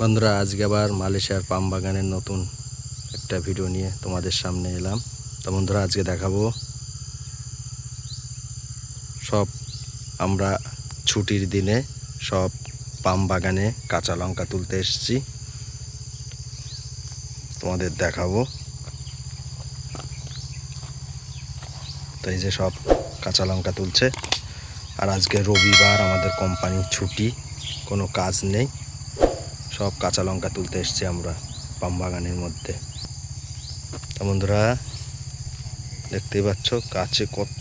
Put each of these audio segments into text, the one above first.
বন্ধুরা, আজকে আবার মালয়েশিয়ার পাম বাগানের নতুন একটা ভিডিও নিয়ে তোমাদের সামনে এলাম। তো বন্ধুরা, আজকে দেখাবো সব আমরা ছুটির দিনে সব পাম বাগানে কাঁচা লঙ্কা তুলতে এসেছি। তোমাদের দেখাবো। তো এই যে সব কাঁচা লঙ্কা তুলছে। আর আজকে রবিবার, আমাদের কোম্পানির ছুটি, কোনো কাজ নেই। সব কাঁচা লঙ্কা তুলতে এসছি আমরা পাম বাগানের মধ্যে। তা বন্ধুরা, দেখতেই পাচ্ছ কাছে কত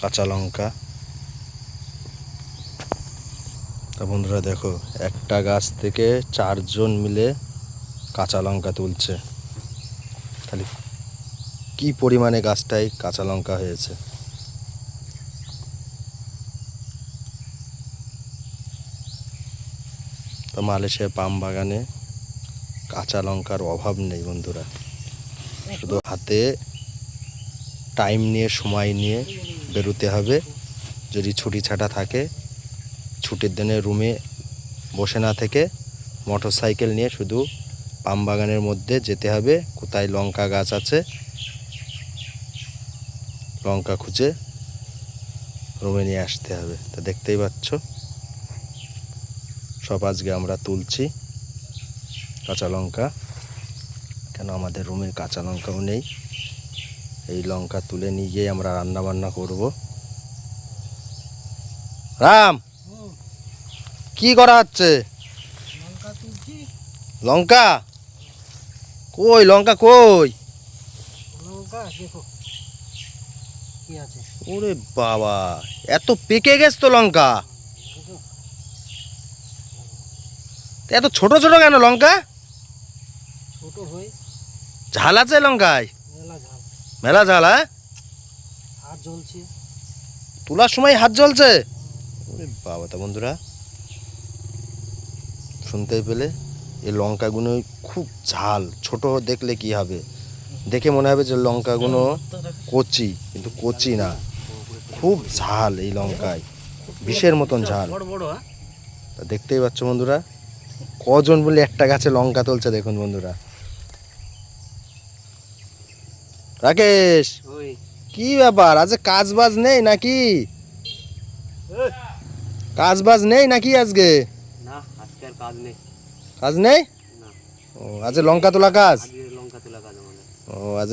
কাঁচা লঙ্কা। তা বন্ধুরা, দেখো, একটা গাছ থেকে চারজন মিলে কাঁচা লঙ্কা তুলছে। তাহলে কি পরিমাণে গাছটায় কাঁচা লঙ্কা হয়েছে? তো মালয়েশিয়া পাম বাগানে কাঁচা লঙ্কার অভাব নেই বন্ধুরা। শুধু হাতে টাইম নিয়ে, সময় নিয়ে বেরোতে হবে। যদি ছুটি ছাটা থাকে, ছুটির দিনে রুমে বসে না থেকে মোটর সাইকেল নিয়ে শুধু পাম বাগানের মধ্যে যেতে হবে। কোথায় লঙ্কা গাছ আছে, লঙ্কা খুঁজে রুমে নিয়ে আসতে হবে। তা দেখতেই পাচ্ছ। সব আজকে আমরা তুলছি কাঁচা লঙ্কা। কেন আমাদের রুমে কাঁচা লঙ্কাও নেই। এই লঙ্কা তুলে নিয়ে গিয়ে আমরা রান্না বান্না করব। রাম! কি করা হচ্ছে? লঙ্কা কই লঙ্কা কই? ওরে বাবা এত পেকে গেছ তো লঙ্কা দেখো তা এত ছোট ছোট কেন লঙ্কা? ছোট হয়ে ঝাল আছে লঙ্কায়? মেলা ঝাল। মেলা ঝাল হ্যাঁ? হাত জ্বলছে। তোলার সময় হাত জ্বলছে? বাবা তা বন্ধুরা শুনতেই পেলে? এই লঙ্কাগুলো খুব ঝাল ছোট দেখলে কি হবে? দেখে মনে হবে যে লঙ্কাগুলো কচি কিন্তু কচি না। খুব ঝাল এই লঙ্কায় বিষের মতন ঝাল। হ্যাঁ? তা দেখতেই পাচ্ছ বন্ধুরা কজন বলে একটা গাছে লঙ্কা তুলছে দেখুন বন্ধুরা। রাকেশ কি ব্যাপার? আজ কাজ বাজ নেই নাকি? কাজ বাজ নেই নাকি আজকে? আজকে কাজ নেই। ও আজ লঙ্কা তোলা কাজ? আজকে লঙ্কা তোলা কাজ ও আজ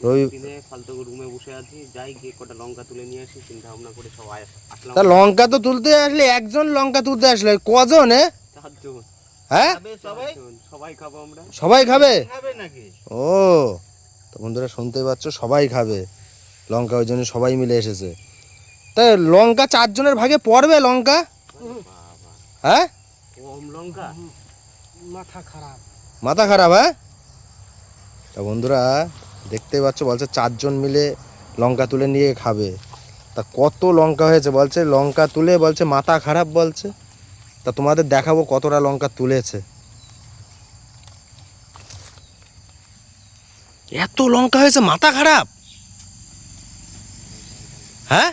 রবি ফালতু রুমে বসে আছি যাই গিয়ে কটা লঙ্কা তুলে নিয়ে আসি চিন্তা ভাবনা করে সব আসলাম। তা লঙ্কা তো তুলতে আসলে একজন লঙ্কা তুলতে আসলে কজন এ? হ্যাঁ? সবাই? সবাই খাব আমরা। সবাই খাবে? খাবে ও তো বন্ধুরা শুনতে পাচ্ছ সবাই খাবে। লঙ্কা ওই জন্য সবাই মিলে এসেছে। তা লঙ্কা চারজনের ভাগে পড়বে লঙ্কা? হ্যাঁ? লঙ্কা? মাথা খারাপ। মাথা খারাপ হ্যাঁ? তা বন্ধুরা দেখতে পাচ্ছ বলছে চারজন মিলে লঙ্কা তুলে নিয়ে খাবে। তা কত লঙ্কা হয়েছে বলছে? লঙ্কা তুলে বলছে মাথা খারাপ বলছে। তা তোমাদের দেখাবো কতটা লঙ্কা তুলেছে। এত লঙ্কা হয়েছে, মাথা খারাপ। হ্যাঁ?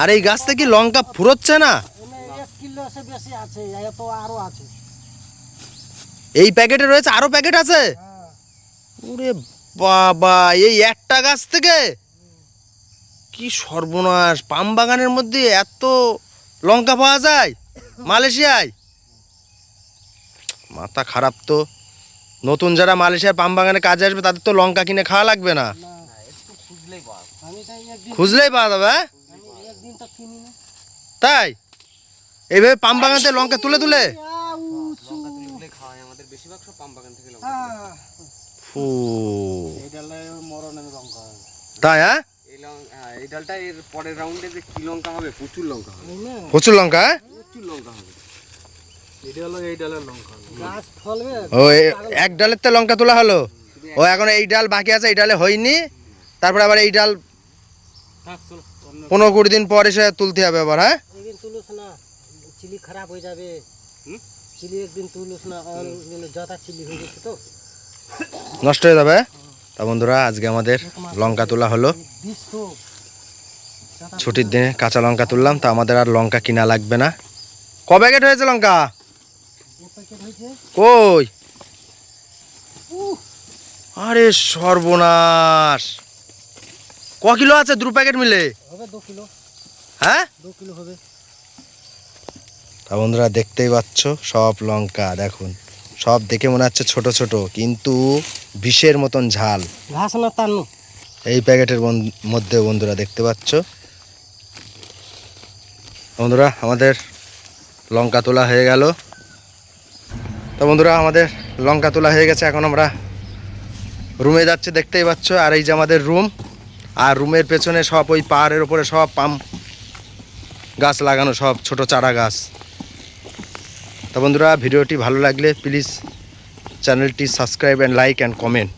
আর এই গাছ থেকে লঙ্কা ফুরোচ্ছে না। এই প্যাকেটে রয়েছে, আরও প্যাকেট আছে? ওরে বাবা, এই একটা গাছ থেকে? কি সর্বনাশ, পাম বাগানের মধ্যে এত লঙ্কা পাওয়া যায়? মালয়েশিয়ায়? মাথা খারাপ তো। নতুন যারা মালয়েশিয়ার পাম বাগানে কাজে আসবে তাদের তো লঙ্কা কিনে খাওয়া লাগবে না। একটু খুঁজলেই পাওয়া আমি তাই একদিন খুঁজলেই পাওয়া যাবে হ্যাঁ? আমি একদিন তো কিনি না। তাই? এইভাবে পাম বাগান থেকে লঙ্কা তুলে তুলে? লঙ্কা তুলে খাওয়াই আমাদের বেশিরভাগ সব পাম বাগান থেকে লঙ্কা ফু। এই ডালে মরণের লঙ্কা তাই হ্যাঁ? এই লঙ্কা এই ডালটা এর পরের রাউন্ডে যে কি লঙ্কা হবে প্রচুর লঙ্কা হবে। প্রচুর লঙ্কা হ্যাঁ? হবে ও এক ডালের তো লঙ্কা তোলা হলো। ও এখন এই ডাল বাকি আছে এই ডালে হয়নি। তারপরে আবার এই ডাল পনেরো কুড়ি দিন পর এসে তুলতে হবে আবার হ্যাঁ? একদিন চিলি খারাপ হয়ে যাবে। চিলি একদিন তুলিস না যথা চিলি হয়ে গেছে তো। নষ্ট হয়ে যাবে তা বন্ধুরা আজকে আমাদের লঙ্কা তোলা হলো। ছুটির দিনে কাঁচা লঙ্কা তুললাম তা আমাদের আর লঙ্কা কিনা লাগবে না। ক প্যাকেট হয়েছে লঙ্কা? কই? আরে সর্বনাশ। ক কিলো আছে দু প্যাকেট মিলে? হবে দু কিলো। হ্যাঁ? দু কিলো হবে। তা বন্ধুরা দেখতেই পাচ্ছ সব লঙ্কা দেখুন। সব দেখে মনে হচ্ছে ছোট ছোট কিন্তু বিষের মতন ঝাল। এই প্যাকেটের মধ্যে বন্ধুরা দেখতে পাচ্ছ। বন্ধুরা আমাদের লঙ্কা তোলা হয়ে গেল। তো বন্ধুরা, আমাদের লঙ্কা তোলা হয়ে গেছে। এখন আমরা রুমে যাচ্ছে, দেখতেই পাচ্ছ। আর এই যে আমাদের রুম, আর রুমের পেছনে সব ওই পাহাড়ের ওপরে সব পাম গাছ লাগানো, সব ছোট চারা গাছ। তো বন্ধুরা, ভিডিওটি ভালো লাগলে প্লিজ চ্যানেলটি subscribe and like and comment.